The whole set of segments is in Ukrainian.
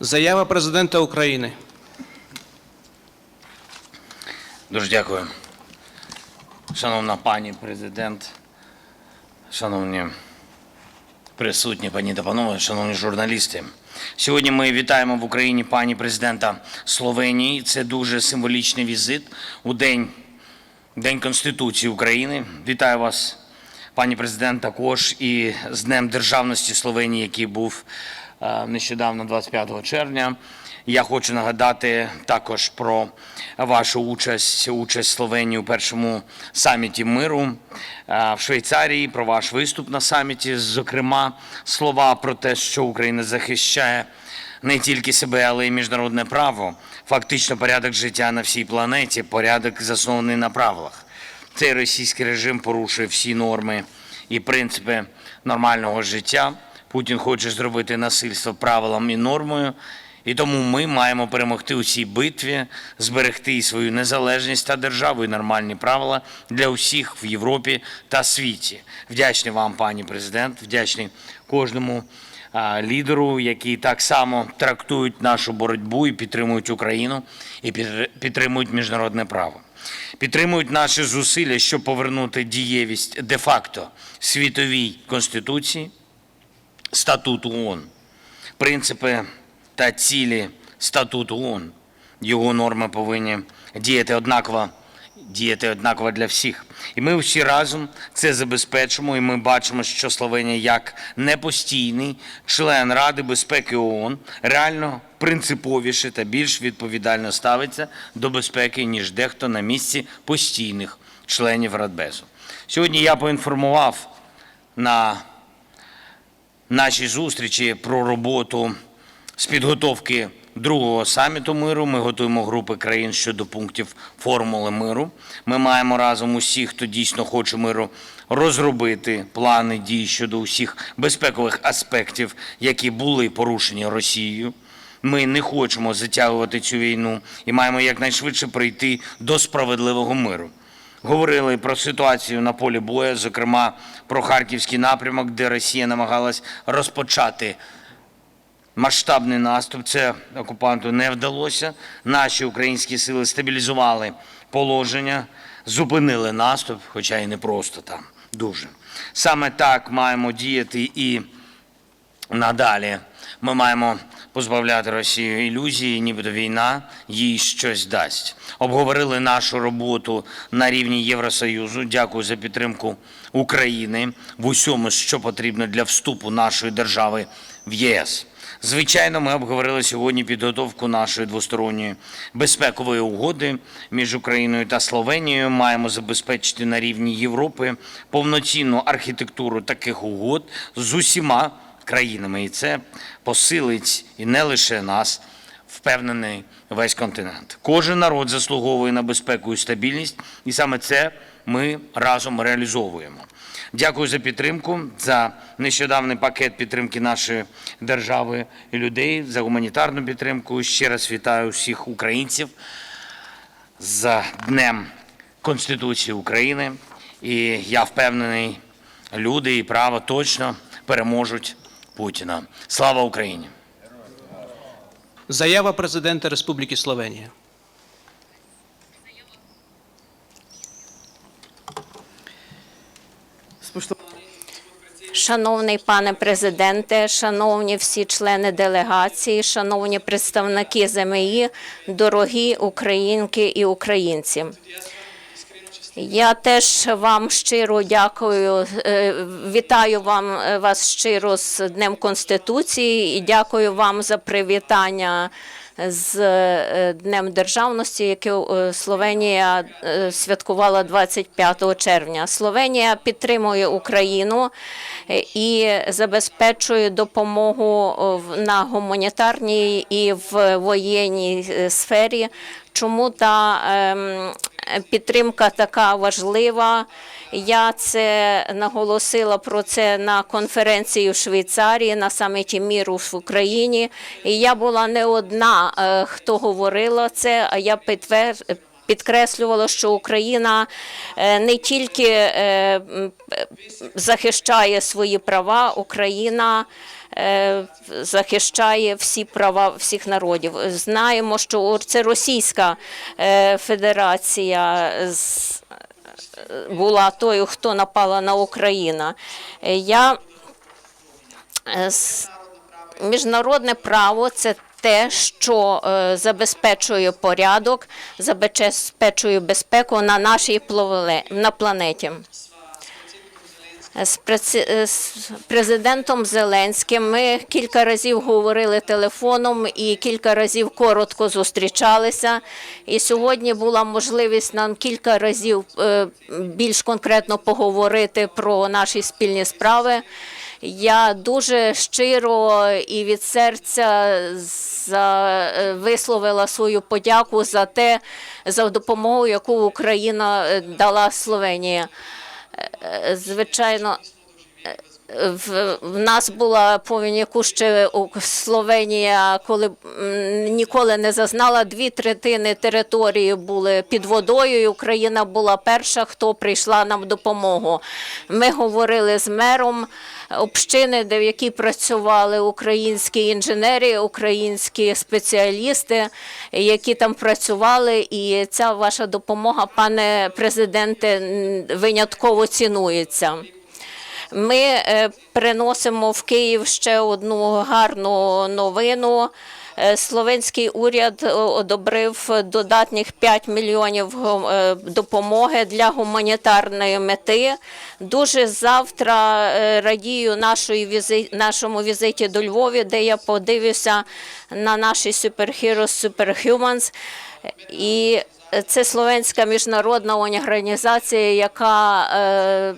Заява президента України. Дуже дякую. Шановна пані президент, шановні присутні, пані та панове, шановні журналісти. Сьогодні ми вітаємо в Україні пані президента Словенії. Це дуже символічний візит у день, день Конституції України. Вітаю вас, пані президент, також і з Днем Державності Словенії, який був нещодавно, 25 червня. Я хочу нагадати також про вашу участь, участь Словенії у першому саміті миру е, в Швейцарії, про ваш виступ на саміті, зокрема, слова про те, що Україна захищає не тільки себе, але й міжнародне право, фактично порядок життя на всій планеті, порядок заснований на правилах. Цей російський режим порушує всі норми і принципи нормального життя. Путін хоче зробити насильство правилом і нормою. І тому ми маємо перемогти у цій битві, зберегти і свою незалежність та державу і нормальні правила для усіх в Європі та світі. Вдячний вам, пані президент, вдячний кожному лідеру, які так само трактують нашу боротьбу і підтримують Україну, і підтр- підтримують міжнародне право. Підтримують наші зусилля, щоб повернути дієвість де-факто світовій конституції, статуту ООН, принципи та цілі статуту ООН. Його норми повинні діяти однаково, діяти однаково для всіх. І ми всі разом це забезпечимо. І ми бачимо, що Словенія як непостійний член Ради безпеки ООН реально принциповіше та більш відповідально ставиться до безпеки, ніж дехто на місці постійних членів Радбезу. Сьогодні я поінформував на нашій зустрічі про роботу з підготовки другого саміту миру. Ми готуємо групи країн щодо пунктів формули миру. Ми маємо разом усіх, хто дійсно хоче миру, розробити плани дій щодо усіх безпекових аспектів, які були порушені Росією. Ми не хочемо затягувати цю війну і маємо якнайшвидше прийти до справедливого миру. Говорили про ситуацію на полі бою, зокрема про харківський напрямок, де Росія намагалась розпочати масштабний наступ. Це окупанту не вдалося. Наші українські сили стабілізували положення, зупинили наступ, хоча і не просто там дуже. Саме так маємо діяти і надалі. Ми маємо позбавляти Росію ілюзії, нібито війна їй щось дасть. Обговорили нашу роботу на рівні Євросоюзу. Дякую за підтримку України в усьому, що потрібно для вступу нашої держави в ЄС. Звичайно, ми обговорили сьогодні підготовку нашої двосторонньої безпекової угоди між Україною та Словенією. Маємо забезпечити на рівні Європи повноцінну архітектуру таких угод з усіма країнами, і це посилить і не лише нас, впевнений весь континент. Кожен народ заслуговує на безпеку і стабільність, і саме це ми разом реалізовуємо. Дякую за підтримку, за нещодавний пакет підтримки нашої держави і людей, за гуманітарну підтримку. Ще раз вітаю всіх українців з Днем Конституції України. І я впевнений, люди і право точно переможуть Путіна. Слава Україні! Заява президента Республіки Словенія. Шановний пане президенте, шановні всі члени делегації, шановні представники ЗМІ, дорогі українки і українці. Я теж вам щиро дякую. е, Вітаю вам е, вас щиро з Днем Конституції і дякую вам за привітання з е, Днем Державності, яке Словенія святкувала 25 червня. Словенія підтримує Україну і забезпечує допомогу на гуманітарній і в воєнній сфері. Чому та ем, підтримка така важлива? Я це наголосила про це на конференції в Швейцарії на саміті міру в Україні. І я була не одна, е, хто говорила це, а я підтвер... Підкреслювала, що Україна е, не тільки е, захищає свої права, Україна захищає всі права всіх народів. Знаємо, що це Російська е, Федерація була тою, хто напала на Україну. Е, Я е, міжнародне право це те, що е, забезпечує порядок, забезпечує безпеку на нашій плавле- на планеті. З президентом Зеленським ми кілька разів говорили телефоном і кілька разів коротко зустрічалися. І сьогодні була можливість нам кілька разів е, більш конкретно поговорити про наші спільні справи. Я дуже щиро і від серця за, е, висловила свою подяку за те, за допомогу, яку Україна е, дала Словенії. Е, Звичайно, е, в, нас була повінь, яку ще Словенія, коли ніколи не зазнала, дві третини території були під водою. і Україна була перша, хто прийшла нам в допомогу. Ми говорили з мером общини, де в якій працювали українські інженери, українські спеціалісти, які там працювали. І ця ваша допомога, пане президенте, винятково цінується. Ми е, приносимо в Київ ще одну гарну новину. Е, Словенський уряд е, одобрив додатніх 5 мільйонів допомоги для гуманітарної мети. Дуже завтра радію нашої візи... нашому візиті до Львові, де я подивлюся на наші Superheroes, Superhumans. І це словенська міжнародна організація, яка е,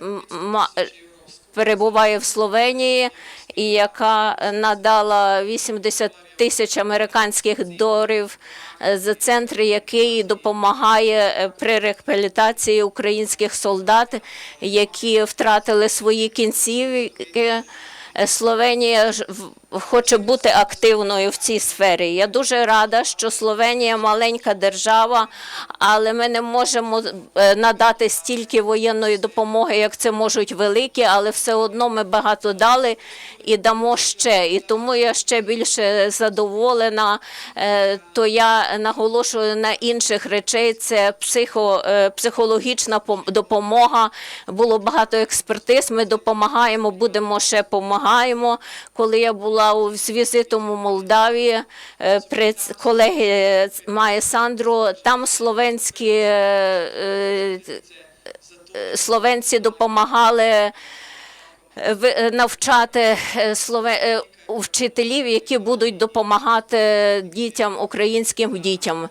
перебуває в Словенії і яка надала 80 тисяч американських доларів е, за центр, який допомагає е, при реабілітації українських солдат, які втратили свої кінцівки. Е, Словенія хоче бути активною в цій сфері. Я дуже рада, що Словенія маленька держава, але ми не можемо е, надати стільки воєнної допомоги, як це можуть великі, але все одно ми багато дали і дамо ще. І тому я ще більше задоволена. Е, То я наголошую на інших речей. Це психо, психологічна допомога. Було багато експертиз. Ми допомагаємо, будемо ще допомагаємо. Коли я була з візитом у Молдавії, е, колеги е, Має Сандру, там словенські е, словенці допомагали навчати слове вчителів, які будуть допомагати дітям, українським дітям.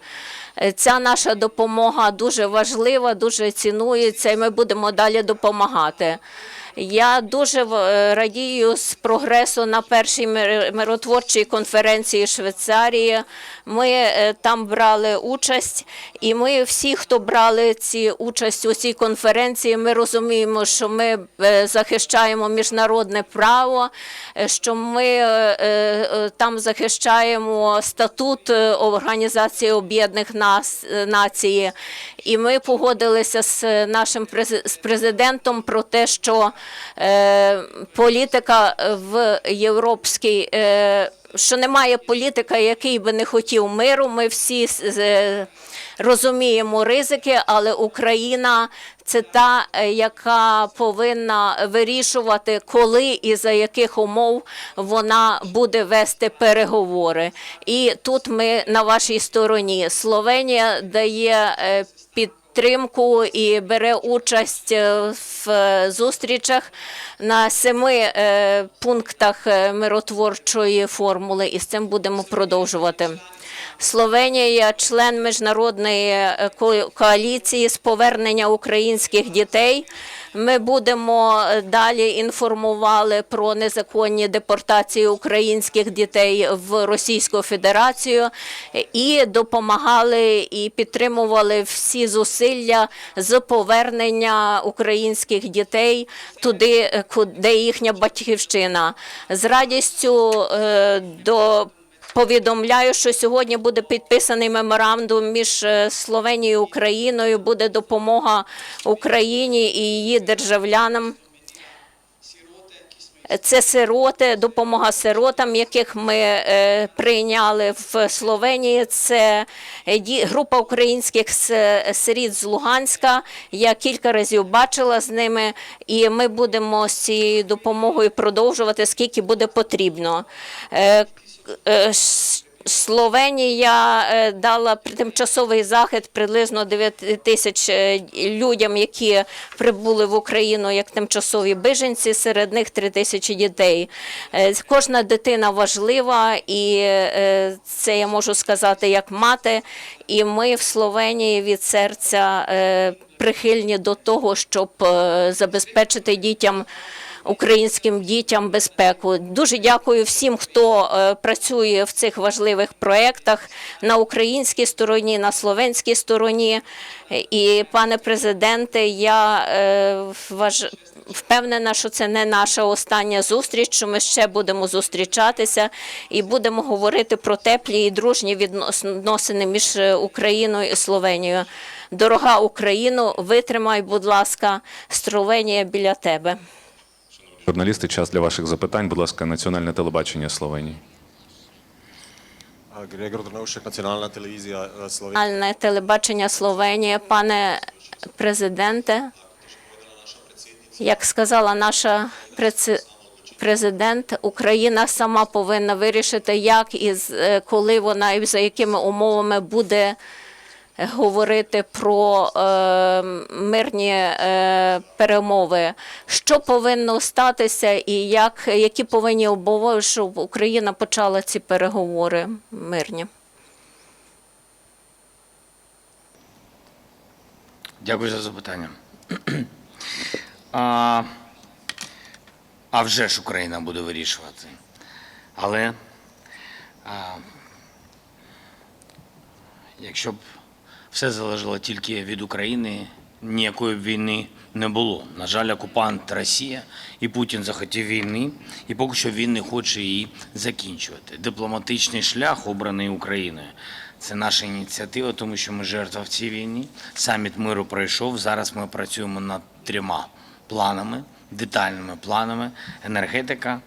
Ця наша допомога дуже важлива, дуже цінується, і ми будемо далі допомагати. Я дуже е, радію з прогресу на першій мир- миротворчій конференції Швейцарії. Ми е, там брали участь, і ми всі, хто брали ці участь у цій конференції, ми розуміємо, що ми е, захищаємо міжнародне право, що ми там захищаємо статут Організації Об'єднаних Націй. І ми погодилися з нашим з президентом про те, що політика в європейській. Е, що немає політика, який би не хотів миру. Ми всі з- розуміємо ризики, але Україна це та, е, яка повинна вирішувати, коли і за яких умов вона буде вести переговори. І тут ми на вашій стороні. Словенія дає е, підтримку і бере участь е, в е, зустрічах на семи е, пунктах миротворчої формули, і з цим будемо продовжувати. Словенія член міжнародної коаліції з повернення українських дітей. Ми будемо е, далі інформували про незаконні депортації українських дітей в Російську Федерацію і допомагали і підтримували всі зусилля з повернення українських дітей туди, е, куди їхня батьківщина. З радістю е, до Повідомляю, що сьогодні буде підписаний меморандум між е, Словенією і Україною. Буде допомога Україні і її державлянам. Це сироти, допомога сиротам, яких ми е, прийняли в Словенії. Це е, група українських сиріт з Луганська. Я кілька разів бачила з ними, і ми будемо з цією допомогою продовжувати, скільки буде потрібно. Словенія е, дала тимчасовий захід приблизно 9 тисяч е, людям, які прибули в Україну як тимчасові біженці. Серед них 3 тисячі дітей. Е, Кожна дитина важлива, і це я можу сказати як мати. І ми в Словенії від серця прихильні до того, щоб забезпечити дітям українським дітям безпеку. Дуже дякую всім, хто е, працює в цих важливих проєктах на українській стороні, на словенській стороні. І, пане президенте, я е, вваж... впевнена, що це не наша остання зустріч, що ми ще будемо зустрічатися і будемо говорити про теплі і дружні відносини між Україною і Словенією. Дорога Україно, витримай, будь ласка, Словенія біля тебе. Журналісти, час для ваших запитань. Будь ласка, національне телебачення Словенії. A Gregor Drnovšek, nacionalna televizija eh, Національне телебачення Словенії, пане президенте, як сказала наша президент, Україна сама повинна вирішити, як і з- е, коли вона і за якими умовами буде говорити про е, мирні е, перемови. Що повинно статися, і як які повинні обов'язки, щоб Україна почала ці переговори мирні? Дякую за запитання. А, а вже ж Україна буде вирішувати. Але а, якщо б все залежало тільки від України, ніякої війни не було. На жаль, окупант Росія і Путін захотів війни, і поки що він не хоче її закінчувати. Дипломатичний шлях, обраний Україною, це наша ініціатива, тому що ми жертва в цій війні. Саміт миру пройшов. Зараз ми працюємо над трьома планами, детальними планами: енергетика,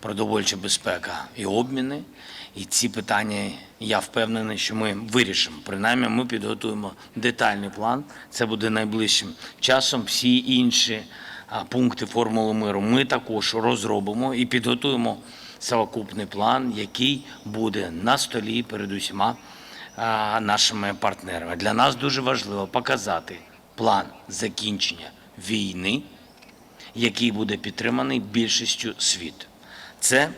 продовольча безпека і обміни. І ці питання я впевнений, що ми вирішимо. Принаймні, ми підготуємо детальний план. Це буде найближчим часом. Всі інші пункти формули миру ми також розробимо і підготуємо совокупний план, який буде на столі перед усіма нашими партнерами. Для нас дуже важливо показати план закінчення війни, який буде підтриманий більшістю світу. Це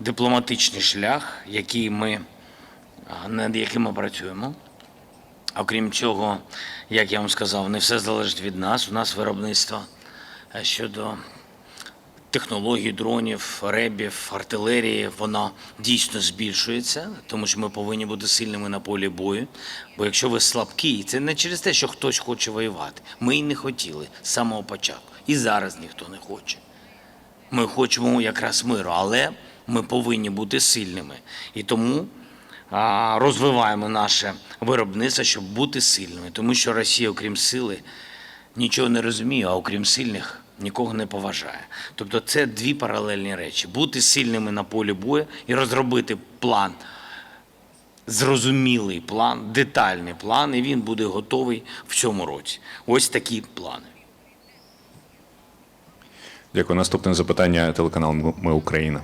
дипломатичний шлях, який ми, над яким ми працюємо. Окрім цього, як я вам сказав, не все залежить від нас. У нас виробництво е, щодо технологій, дронів, ребів, артилерії, воно дійсно збільшується, тому що ми повинні бути сильними на полі бою. Бо якщо ви слабкі, це не через те, що хтось хоче воювати. Ми і не хотіли з самого початку. І зараз ніхто не хоче. Ми хочемо якраз миру, але ми повинні бути сильними. І тому розвиваємо наше виробництво, щоб бути сильними. Тому що Росія, окрім сили, нічого не розуміє, а окрім сильних нікого не поважає. Тобто це дві паралельні речі: бути сильними на полі бою і розробити план. Зрозумілий план, детальний план, і він буде готовий в цьому році. Ось такі плани. Дякую. Наступне запитання телеканал Ми Україна.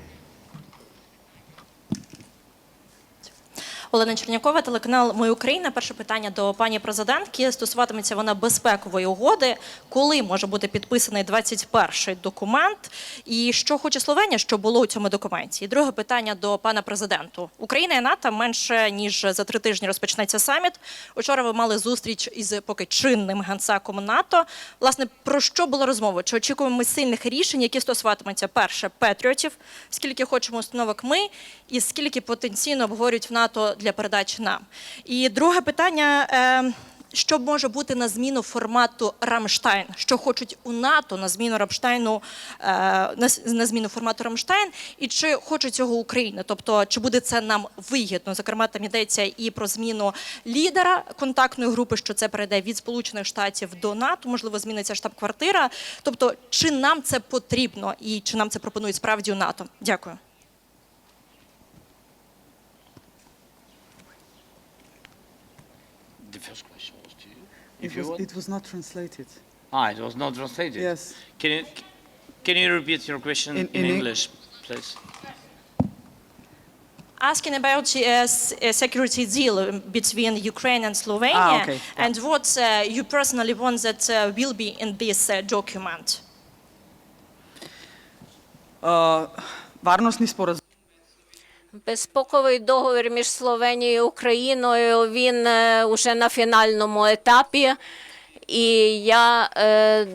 Олена Чернякова, телеканал Ми Україна. Перше питання до пані президентки. Стосуватиметься вона безпекової угоди. Коли може бути підписаний 21-й документ? І що хоче Словенія, що було у цьому документі? І друге питання до пана президенту. Україна і НАТО менше ніж за три тижні розпочнеться саміт. Учора ви мали зустріч із поки чинним генсаком НАТО. Власне, про що була розмова? Чи очікуємо ми сильних рішень, які стосуватимуться перше патріотів, скільки хочемо установок ми, і скільки потенційно обговорюють в НАТО для передачі нам? І друге питання. Е, що може бути на зміну формату Рамштайн? Що хочуть у НАТО на зміну Рамштайну, е, на, зміну формату Рамштайн, і чи хоче цього Україна? Тобто, чи буде це нам вигідно? Зокрема, там йдеться і про зміну лідера контактної групи, що це перейде від Сполучених Штатів до НАТО, можливо, зміниться штаб-квартира. Тобто, чи нам це потрібно і чи нам це пропонують справді у НАТО? Дякую. The first question was to you. It you was, want. it was not translated. Ah, it was not translated. Yes. Can you can you repeat your question in, In- in Eng- English, please? asking about uh, s- uh, security deal between Ukraine and Slovenia, Ah, okay. and what uh, you personally want that uh, will be in this uh, document. Uh, varnostni sporazum Безпековий договір між Словенією і Україною він е, уже на фінальному етапі. І я, е,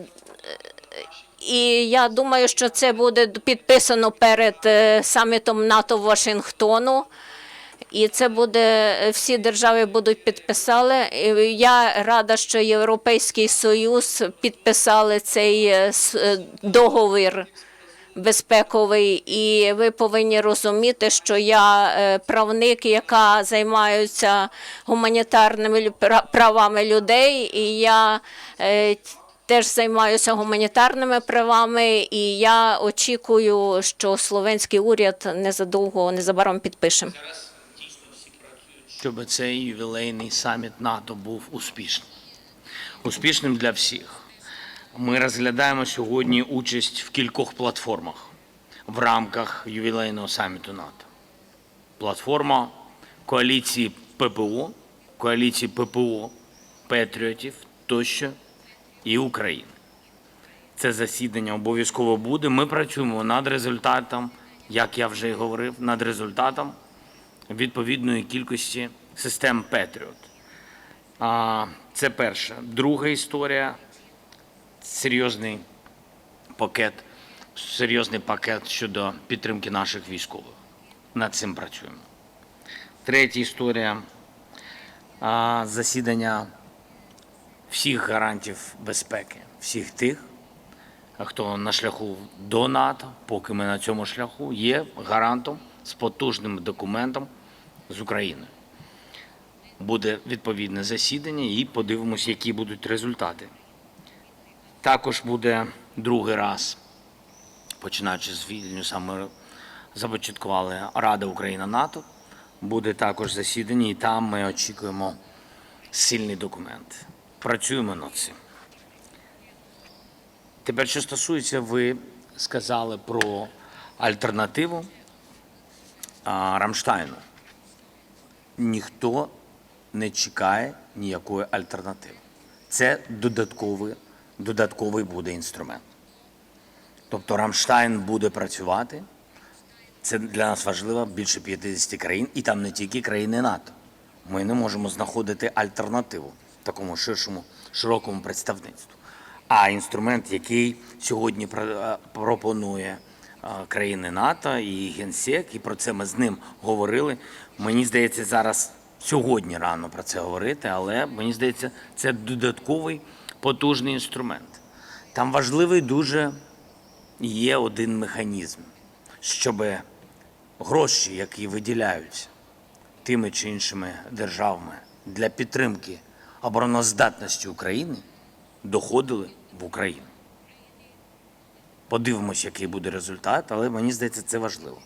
і я думаю, що це буде підписано перед е, самітом НАТО Вашингтону. І це буде всі держави будуть підписали. Я рада, що Європейський Союз підписали цей договір безпековий, і ви повинні розуміти, що я е, правник, яка займається гуманітарними правами людей, і я е, теж займаюся гуманітарними правами, і я очікую, що словенський уряд незадовго незабаром підпише. щоб цей ювілейний саміт НАТО був успішним. Успішним для всіх. Ми розглядаємо сьогодні участь в кількох платформах в рамках ювілейного саміту НАТО. Платформа коаліції ППО, коаліції ППО, Петріотів тощо і України. Це засідання обов'язково буде. Ми працюємо над результатом, як я вже й говорив, над результатом відповідної кількості систем Петріот. Це перше. Друга історія серйозний пакет, серйозний пакет щодо підтримки наших військових. Над цим працюємо. Третя історія засідання всіх гарантів безпеки, всіх тих, хто на шляху до НАТО, поки ми на цьому шляху, є гарантом з потужним документом з Україною. Буде відповідне засідання і подивимося, які будуть результати. Також буде другий раз, починаючи з Вільнюса, ми започаткували Рада Україна-НАТО. Буде також засідання, і там ми очікуємо сильний документ. Працюємо над цим. Тепер, що стосується, ви сказали про альтернативу Рамштайну. Ніхто не чекає ніякої альтернативи. Це додатковий, додатковий буде інструмент. Тобто Рамштайн буде працювати. Це для нас важливо більше 50 країн, і там не тільки країни НАТО. Ми не можемо знаходити альтернативу такому ширшому, широкому представництву. А інструмент, який сьогодні е, пропонує е, країни НАТО і Генсек, і про це ми з ним говорили. Мені здається, зараз сьогодні рано про це говорити, але мені здається, це додатковий потужний інструмент. Там важливий дуже є один механізм, щоб гроші, які виділяються тими чи іншими державами для підтримки обороноздатності України, доходили в Україну. Подивимося, який буде результат, але мені здається, це важливо.